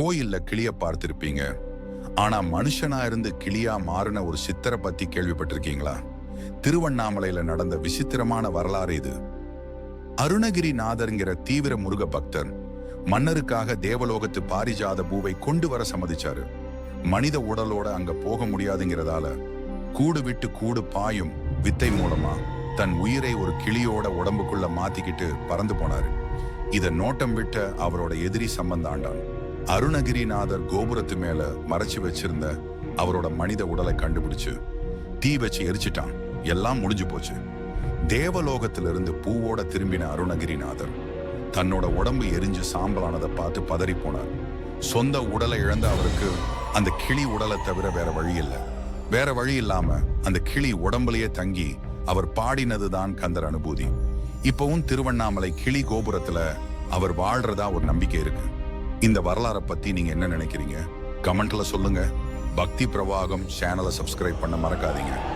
கோயில்ல கிளிய பார்த்திருப்பீங்க. ஆனா மனுஷனா இருந்து கிளியா மாறின ஒரு சித்தரை பத்தி கேள்விப்பட்டிருக்கீங்களா? திருவண்ணாமலையில நடந்த விசித்திரமான வரலாறு இது. அருணகிரிநாதர்ங்கிற தீவிர முருக பக்தர் மன்னருக்காக தேவலோகத்து பாரிஜாத பூவை கொண்டு வர சம்மதிச்சாரு. மனித உடலோட அங்க போக முடியாதுங்கிறதால கூடு விட்டு கூடு பாயும் வித்தை மூலமா தன் உயிரை ஒரு கிளியோட உடம்புக்குள்ள மாத்திக்கிட்டு பறந்து போனாரு. இத நோட்டம் விட்ட அவரோட எதிரி சம்பந்தாண்டான் அருணகிரிநாதர் கோபுரத்து மேல மறைச்சு வச்சிருந்த அவரோட மனித உடலை கண்டுபிடிச்சு தீ வச்சு எரிச்சிட்டான். எல்லாம் முடிஞ்சு போச்சு. தேவலோகத்திலிருந்து பூவோட திரும்பின அருணகிரிநாதர் தன்னோட உடம்பு எரிஞ்சு சாம்பலானதை பார்த்து பதறி போனார். சொந்த உடலை இழந்த அவருக்கு அந்த கிளி உடலை தவிர வேற வழி இல்லை. வேற வழி இல்லாம அந்த கிளி உடம்புலயே தங்கி அவர் பாடினதுதான் கந்தர் அனுபூதி. இப்பவும் திருவண்ணாமலை கிளி கோபுரத்துல அவர் வாழ்றதா ஒரு நம்பிக்கை இருக்கு. இந்த வரலாறை பத்தி நீங்க என்ன நினைக்கிறீங்க? கமெண்ட்ல சொல்லுங்க. பக்தி பிரவாகம் சேனலை சப்ஸ்கிரைப் பண்ண மறக்காதீங்க.